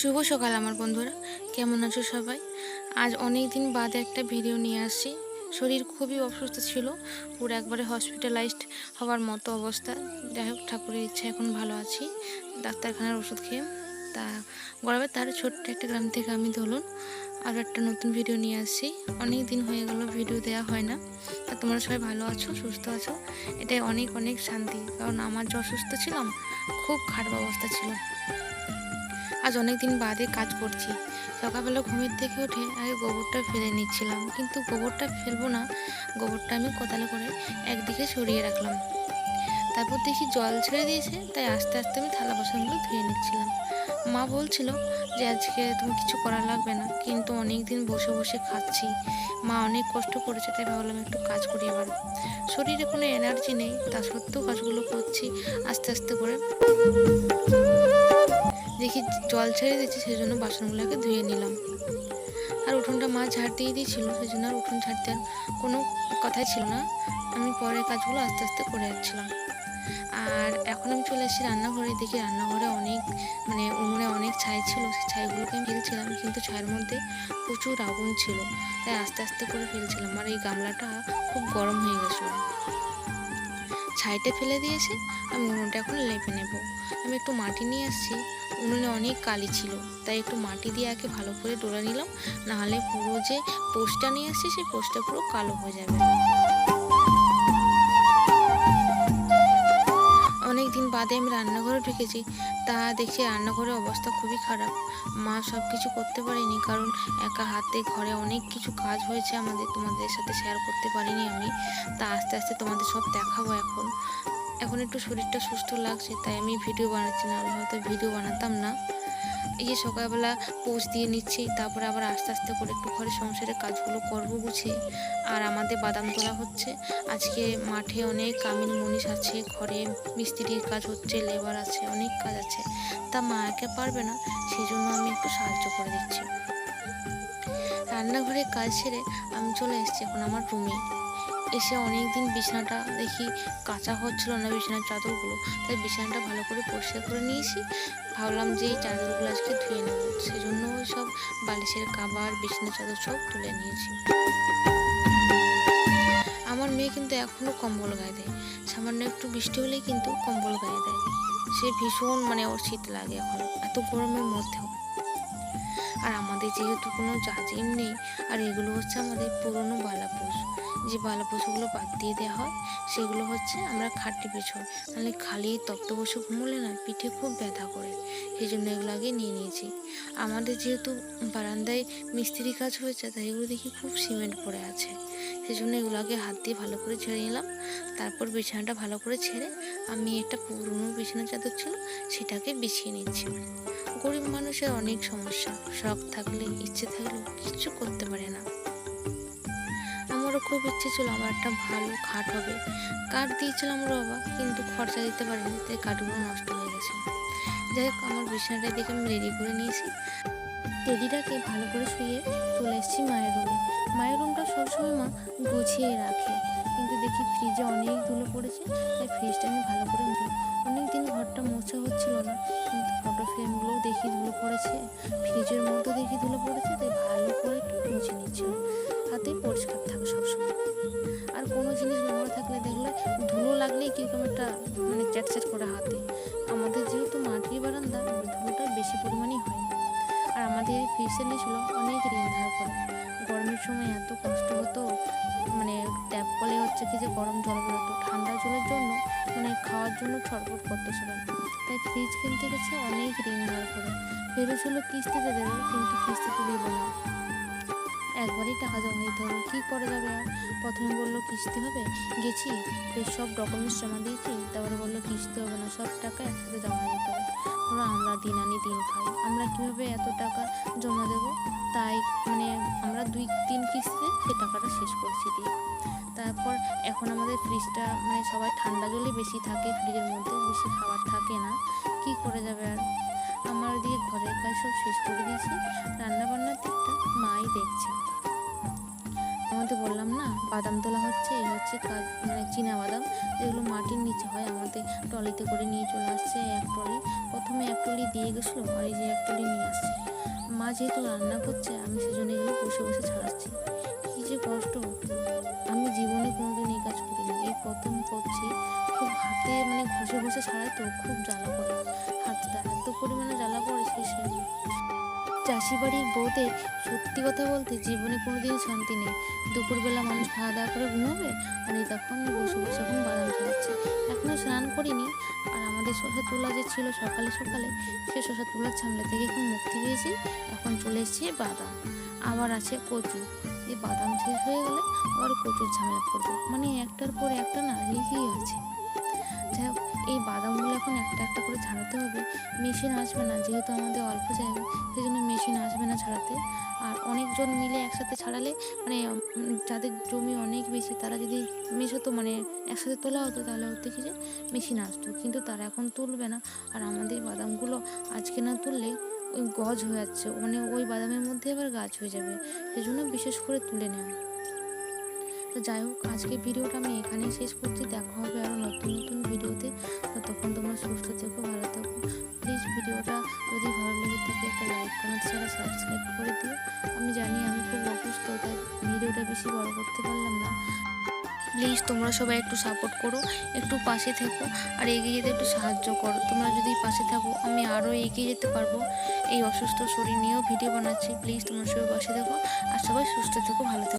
শুভ সকাল আমার বন্ধুরা। কেমন আছো সবাই? আজ অনেক দিন বাদে একটা ভিডিও নিয়ে আসছি। শরীর খুবই অসুস্থ ছিল। পুরো একবারে হসপিটালাইজড হওয়ার মতো অবস্থা। যাই হোক, ঠাকুরের ইচ্ছা, এখন ভালো আছি। ডাক্তারখানার ওষুধ খেয়ে। তা গড়াবে তার ছোট্ট একটা গ্রাম থেকে আমি ধরুন আরও একটা নতুন ভিডিও নিয়ে আসছি। অনেক দিন হয়ে গেল ভিডিও দেওয়া হয় না। তা তোমরা সবাই ভালো আছো, সুস্থ আছো? এটাই অনেক অনেক শান্তি। কারণ আমার যে অসুস্থ ছিলাম, খুব খারাপ অবস্থা ছিল। আজ অনেক দিন বাদে কাজ করছি। সকালবেলা ঘুমের থেকে উঠে আগে গোবরটা ফেলে নিচ্ছিলাম, কিন্তু গোবরটা ফেলব না, গোবরটা আমি কোদালে করে একদিকে সরিয়ে রাখলাম। তারপর দেখি জল ছেড়ে দিয়েছে, তাই আস্তে আস্তে আমি থালা বাসনগুলো ধুয়ে নিচ্ছিলাম। মা বলছিল যে আজকে তুমি কিছু করা লাগবে না, কিন্তু অনেক দিন বসে বসে খাচ্ছি। মা অনেক কষ্ট করেছে, তাই ভাবলাম একটু কাজ করি এবার শরীরে কোনো এনার্জি নেই, তা সত্ত্বেও কাজগুলো করছি আস্তে আস্তে করে। দেখি জল ছেড়ে দিচ্ছি সেই জন্য বাসনগুলোকে ধুয়ে নিলাম। আর উঠোনটা মা ঝাড় দিয়ে দিয়েছিল সেই জন্য আর উঠোন ঝাড়তে আর কোনো কথাই ছিল না। আমি পরের কাজগুলো আস্তে আস্তে করে যাচ্ছিলাম। আর এখন আমি চলে এসেছি রান্নাঘরে, দেখি রান্নাঘরে অনেক মানে উনুনে অনেক ছাই ছিল, সেই ছাইগুলোকে আমি ফেলছিলাম, কিন্তু ছাইয়ের মধ্যে প্রচুর আগুন ছিল, তাই আস্তে আস্তে করে ফেলছিলাম। আর এই গামলাটা খুব গরম হয়ে গেছিল। ছাইটা ফেলে দিয়েছে, আমি উনুনটা এখন লেপে নেব। আমি একটু মাটি নিয়ে আসছি, উনুনে অনেক কালি ছিল, তাই একটু মাটি দিয়ে আগে ভালো করে ডোলা নিলাম, নাহলে পুরো যে পোস্টটা নিয়ে আসছি, সেই পোস্টটা পুরো কালো হয়ে যাবে। ঢুকেছি তা দেখছি রান্নাঘরের অবস্থা খুবই খারাপ। মা সব কিছু করতে পারিনি কারণ একা হাতে ঘরে অনেক কিছু কাজ হয়েছে আমাদের, তোমাদের সাথে শেয়ার করতে পারিনি আমি। তা আস্তে আস্তে তোমাদের সব দেখাবো এখন। এখন একটু শরীরটা সুস্থ লাগছে, তাই আমি ভিডিও বানাচ্ছি না। আমি হয়তো ভিডিও বানাতাম না। এই যে সকালবেলা পোস্ট দিয়ে নিচ্ছি, তারপরে আবার আস্তে আস্তে করে একটু ঘরে সংসারের কাজগুলো করব গুছিয়ে আর আমাদের বাদাম তোলা হচ্ছে। আজকে মাঠে অনেক কামিন মনীষ আছে, ঘরে মিস্ত্রির কাজ হচ্ছে, লেবার আছে, অনেক কাজ আছে। তা মা একা পারবে না? সেই জন্য আমি একটু সাহায্য করে দিচ্ছি। রান্নাঘরে কাজ সেরে আমি চলে এসেছি এখন আমার রুমে এসে অনেক দিন বিছানাটা দেখি কাঁচা হচ্ছিল না বিছানার চাদরগুলো। তাই বিছানাটা ভালো করে পরিষ্কার করে নিয়েছি। ভাবলাম যে এই চাদরগুলো আজকে ধুয়ে নেব। সেই জন্য ওই সব বালিশের কাবার, বিছানার চাদর সব তুলে নিয়েছি। আমার মেয়ে কিন্তু এখনও কম্বল গায়ে দেয়। সামান্য একটু বৃষ্টি হলেই কিন্তু কম্বল গায়ে দেয়। সে ভীষণ মানে ওর শীত লাগে এখন, এত গরমের মধ্যেও। আর আমাদের যেহেতু কোনো জাজিম নেই, আর এগুলো হচ্ছে আমাদের পুরনো বালাপোষ যে বালাপোষগুলো বাদ দিয়ে দেওয়া হয়, সেগুলো হচ্ছে আমরা খাটি পেছন নাহলে খালি তপ্ত বসে ঘুমোলে না, পিঠে খুব ব্যথা করে। সেই জন্য এগুলো আগে নিয়ে নিয়েছি। আমাদের যেহেতু বারান্দায় মিস্ত্রি কাজ হয়েছে, তাই এগুলো দেখি খুব সিমেন্ট পড়ে আছে। সেই জন্য এগুলো আগে হাত দিয়ে ভালো করে ছেড়ে নিলাম। তারপর বিছানাটা ভালো করে ছেড়ে আমি একটা পুরনো বিছানা চাদর ছিল, সেটাকে বিছিয়ে নিচ্ছি। গরিব মানুষের অনেক সমস্যা। শখ থাকলে, ইচ্ছে থাকলেও কিছু করতে পারে না। খুব ইচ্ছে ছিল আমার একটা ভালো খাট হবে। কাঠ দিয়েছিলাম আমার বাবা, কিন্তু খরচা দিতে পারিনি, তাই কাঠগুলো নষ্ট হয়ে গেছে। যাই হোক, আমার বিছানাটা দেখে আমি রেডি করে নিয়েছি। টেডিটাকে ভালো করে শুয়ে চলে এসেছি মায়ের রুমে মায়ের রুমটা সবসময় মা গুছিয়ে রাখে। কিন্তু দেখি ফ্রিজে অনেক ধুলো পড়েছে, তাই ফ্রিজটা আমি ভালো করে মুছলাম অনেক দিন ঘরটা মোছা হচ্ছিল না, কিন্তু ফটো ফ্রেমগুলোও দেখি ধুলো পড়েছে। ফ্রিজের মধ্যে দেখি ধুলো পড়েছে, তাই ভালো করে মুছে নিচ্ছিলাম। হাতে পরিষ্কার থাকে সবসময়। আর কোনো জিনিস নোংরা থাকলে দেখলে ধুলো লাগলেই কীরকম একটা মানে চ্যাটচ্যাট করে হাতে। আমাদের যেহেতু মাটির বারান্দা ধুলোটা বেশি পরিমাণেই হয়। আর আমাদের ফ্রিজের নিয়েছিল অনেক ঋণ ধার করে গরমের সময় এত কষ্ট হতো মানে ট্যাপ কলে হচ্ছে কি যে গরম জল বেরোতো। ঠান্ডা জলের জন্য মানে খাওয়ার জন্য ছটফট করতো সবাই। তাই ফ্রিজ কিনতে গেছে অনেক ঋণ ধার করে ভেবেছিল কিস্তিতে দেবে, কিন্তু কিস্তিতে দেবো না। একবারই টাকা জমা দিতে হবে। কী করে যাবে আর? প্রথমে বলল, কিস্তি হবে? গেছি। এর সব ডকুমেন্টস জমা দিয়েছি। তারপরে বলল, কিস্তি হবে না, সব টাকা একসাথে জমা দিতে হবে। ধরো আমরা দিন আনি দিন খাই। আমরা কীভাবে এত টাকা জমা দেবো? তাই মানে আমরা দুই তিন কিস্তিতে সে টাকাটা শেষ করছি দিয়ে। তারপর এখন আমাদের ফ্রিজটা মানে সবাই ঠান্ডা জলই বেশি থাকে ফ্রিজের মধ্যে বেশি খাবার থাকে না। কি করে যাবে আর? আমার দিয়ে ঘরের কাজ সব শেষ করে দিয়েছি। বাদাম তোলা হচ্ছে, এই হচ্ছে মানে চীনা বাদাম। যেগুলো মাটির নিচে হয়, আমাদের টলিতে করে নিয়ে চলে আসছে এক টলি প্রথমে এক টলি দিয়ে গেছিল আর যে এক টলি নিয়ে আসছে। মা যেহেতু রান্না করছে, আমি সেজন্য এগুলো বসে বসে ছাড়াচ্ছি। কী যে কষ্ট! আমি জীবনে কোনোদিন এই কাজ করিনি। এই প্রথম করছি, খুব হাতে মানে ঘষে ঘষে ছাড়াই তো, খুব জ্বালা করে। হাতটা এত পরিমাণে জ্বালা করে শেষে চাষি বাড়ির বউদের সত্যি কথা বলতে জীবনে কোনোদিন শান্তি নেই। দুপুরবেলা মানুষ খাওয়া দাওয়া করে ঘুমাবে আর এই আমি বসে বসে এখন বাদাম ছাড়াচ্ছি এখনও স্নান করিনি আর আমাদের শশা তোলা যে ছিল সকালে সকালে, সে শশা তোলার ঝামেলা থেকে এখন মুক্তি পেয়েছি। এখন চলে এসেছি বাদাম। আবার আছে কচু। এই বাদাম শেষ হয়ে গেলে আবার কচুর ঝামেলা পড়বে। মানে একটার পর একটা না লেগেই আছে। যাই হোক, এই বাদামগুলো এখন একটা একটা করে ছাড়াতে হবে। মেশিন আসবে না, যেহেতু আমাদের অল্প জায়গা, সেই ছাড়াতে। আর অনেকজন মিলে একসাথে ছাড়ালে মানে যাদের জমি অনেক বেশি, তারা যদি মেশাতো মানে একসাথে তোলা হতো, তাহলে হতো কি যে, মেশিন আসতো। কিন্তু তারা এখন তুলবে না। আর আমাদের বাদামগুলো আজকে না তুললে ওই গজ হয়ে যাচ্ছে। মানে ওই বাদামের মধ্যে আবার গাছ হয়ে যাবে। সেই জন্য বিশেষ করে তুলে নেওয়া। তো যাই হোক আজকে ভিডিওটা আমি এখানেই শেষ করছি। দেখা হবে আরও নতুন নতুন ভিডিওতে। সাবস্ক্রাইব করে দিও। আমি জানি আমি খুব অসুস্থ, তাই ভিডিওটা বেশি বড় করতে পারলাম না। প্লিজ তোমরা সবাই একটু সাপোর্ট করো, একটু পাশে থেকো, আর এগিয়ে যেতে একটু সাহায্য করো। তোমরা যদি পাশে থাকো, আমি আরও এগিয়ে যেতে পারব। এই অসুস্থ শরীর নিয়েও ভিডিও বানাচ্ছি। প্লিজ তোমরা সবাই পাশে থেকো, আর সবাই সুস্থ থেকো, ভালো থেকো।